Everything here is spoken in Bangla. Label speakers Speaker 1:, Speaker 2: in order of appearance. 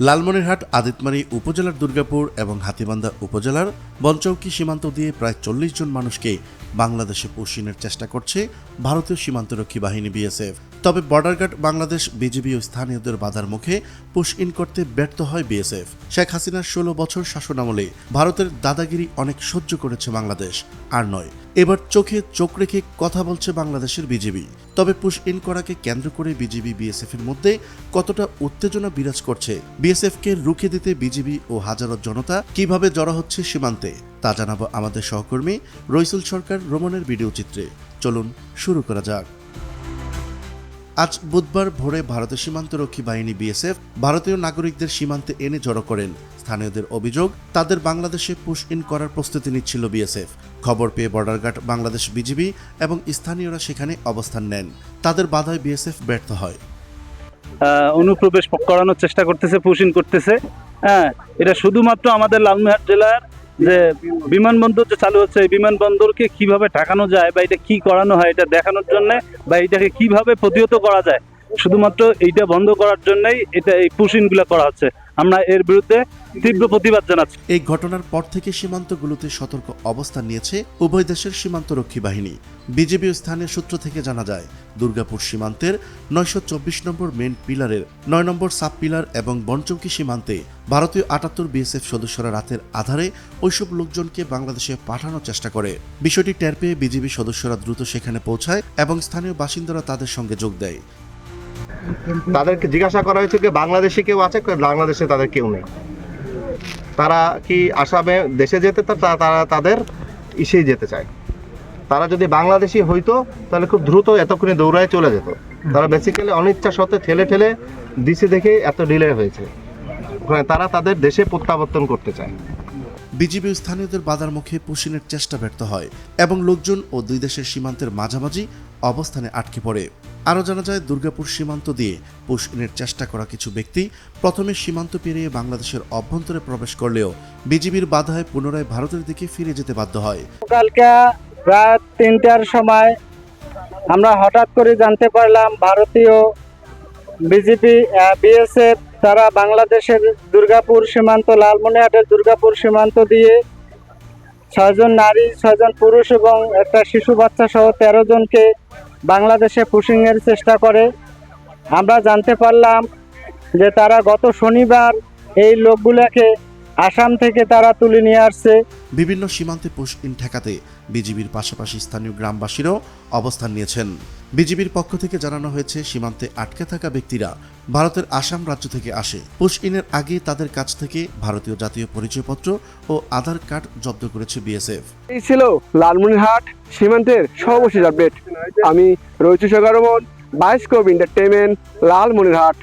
Speaker 1: লালমনিরহাট, আদিতমারি উপজেলার দুর্গাপুর এবং হাতিবান্ধা উপজেলার বনচৌকি সীমান্ত দিয়ে প্রায় চল্লিশ জন মানুষকে বাংলাদেশে পৌঁছিনের চেষ্টা করছে ভারতীয় সীমান্তরক্ষী বাহিনী বিএসএফ। তবে বর্ডার গার্ড বাংলাদেশ বিজিবি ও স্থানীয়দের বাধার মুখে পুশ ইন করতে ব্যর্থ হয় বিএসএফ। শেখ হাসিনার ষোলো বছর শাসনামলে ভারতের দাদাগিরি অনেক সহ্য করেছে বাংলাদেশ। আর নয়, এবার চোখে চোখ রেখে কথা বলছে বাংলাদেশের বিজিবি। তবে পুশ ইন করাকে কেন্দ্র করে বিজিবি বিএসএফ এর মধ্যে কতটা উত্তেজনা বিরাজ করছে বিএসএফ কে রুখে দিতে বিজিবি ও হাজারো জনতা কীভাবে জড়া হচ্ছে সীমান্তে, তা জানাব আমাদের সহকর্মী রইসুল সরকার রোমনের ভিডিও চিত্রে। চলুন, শুরু করা যাক। আজ বুধবার ভোরে ভারতের সীমান্তরক্ষী বাহিনী বিএসএফ ভারতীয় নাগরিকদের সীমান্তে এনে জড়ো করেন। স্থানীয়দের অভিযোগ, তাদের বাংলাদেশে পুশ ইন করার প্রস্তুতি নিচ্ছিল বিএসএফ। খবর পেয়ে বর্ডার গার্ড বাংলাদেশ বিজিবি এবং স্থানীয়রা সেখানে অবস্থান নেন। তাদের বাধায় বিএসএফ ব্যর্থ হয়।
Speaker 2: অনুপ্রবেশ করানোর চেষ্টা করতেছে, পুশ ইন করতেছে। হ্যাঁ এটা শুধুমাত্র আমাদের লালমোহাট জেলার যে বিমানবন্দর যে চালু হচ্ছে, এই বিমানবন্দরকে কীভাবে ঠেকানো যায় বা এটা কি করানো হয় এটা দেখানোর জন্য বা এটাকে কীভাবে প্রতিহত করা যায়, শুধুমাত্র এইটা বন্ধ করার জন্যই এটা এই পুশিনগুলো করা হচ্ছে। আমরা এর বিরুদ্ধে তীব্র প্রতিবাদ জানাচ্ছি।
Speaker 1: এই ঘটনার পর থেকে সীমান্তগুলোতে সতর্ক অবস্থান নিয়েছে উভয় দেশের সীমান্তরক্ষী বাহিনী। বিজেপি স্থানীয় সূত্র থেকে জানা যায়, দুর্গাপুর সীমান্তের নয়শো চব্বিশ নম্বর মেন পিলারের নয় নম্বর সাব পিলার এবং বনচৌকি সীমান্তে ভারতীয় আটাত্তর বিএসএফ সদস্যরা রাতের আধারে ওইসব লোকজনকে বাংলাদেশে পাঠানোর চেষ্টা করে। বিষয়টি টের পেয়ে বিজেপি সদস্যরা দ্রুত সেখানে পৌঁছায় এবং স্থানীয় বাসিন্দারা তাদের সঙ্গে যোগ দেয়।
Speaker 3: তাদেরকে জিজ্ঞাসা করা হয়েছে কি বাংলাদেশে কেউ আছে? বাংলাদেশে তাদের কেউ নেই। তারা কি আসামে দেশে যেতে তারা তাদের ইসেই যেতে চায়। তারা যদি বাংলাদেশি হইতো, তাহলে খুব দ্রুত এতক্ষণে দৌড়ায় চলে যেত। তারা বেসিক্যালি অনিচ্ছা সত্ত্বে ঠেলে ঠেলে দিছে দেখে এত ডিলে হয়েছে। তারা তাদের দেশে প্রত্যাবর্তন করতে চায়।
Speaker 1: বিজিবি স্থানীয়দের বাধার মুখে পুশিনের চেষ্টা ব্যর্থ হয় এবং লোকজন ও দুই দেশের সীমান্তের মাঝামাঝি অবস্থানে আটকে পড়ে। আরও জানা যায়, দুর্গাপুর সীমান্ত দিয়ে পুশিনের চেষ্টা করা কিছু ব্যক্তি প্রথমে সীমান্ত পেরিয়ে বাংলাদেশের অভ্যন্তরে প্রবেশ করলেও বিজিবির বাধায় পুনরায় ভারতের দিকে ফিরে যেতে বাধ্য হয়।
Speaker 4: কালকে রাত তিনটার সময় আমরা হঠাৎ করে জানতে পারলাম ভারতীয় বিজেপি বিএসএফ তারা বাংলাদেশের দুর্গাপুর সীমান্ত, লালমনিরহাটের দুর্গাপুর সীমান্ত দিয়ে ছয়জন নারী, ছয়জন পুরুষ এবং একটা শিশু বাচ্চা সহ তেরো জনকে বাংলাদেশে পুশিংয়ের চেষ্টা করে। আমরা জানতে পারলাম যে তারা গত শনিবার এই লোকগুলোকে আসাম থেকে তারা তুলে নিয়ে আসছে।
Speaker 1: বিভিন্ন সীমান্তে পুশ ইন ঠেকাতে বিজিবির পাশাপাশি স্থানীয় গ্রামবাসীরাও অবস্থান নিয়েছেন। বিজিবির পক্ষ থেকে জানানো হয়েছে সীমান্তে আটকে থাকা ব্যক্তিরা ভারতের আসাম রাজ্য থেকে আসে। পুশ ইনের আগে তাদের কাছ থেকে ভারতীয় জাতীয় পরিচয়পত্র ও আধার কার্ড জব্দ করেছে বিএসএফ।
Speaker 5: এই ছিল লালমনিরহাট সীমান্তের সর্বশেষ আপডেট। আমি রয়েছি সকারমন বাইস্কোপ এন্টারটেনমেন্ট লালমনিরহাট।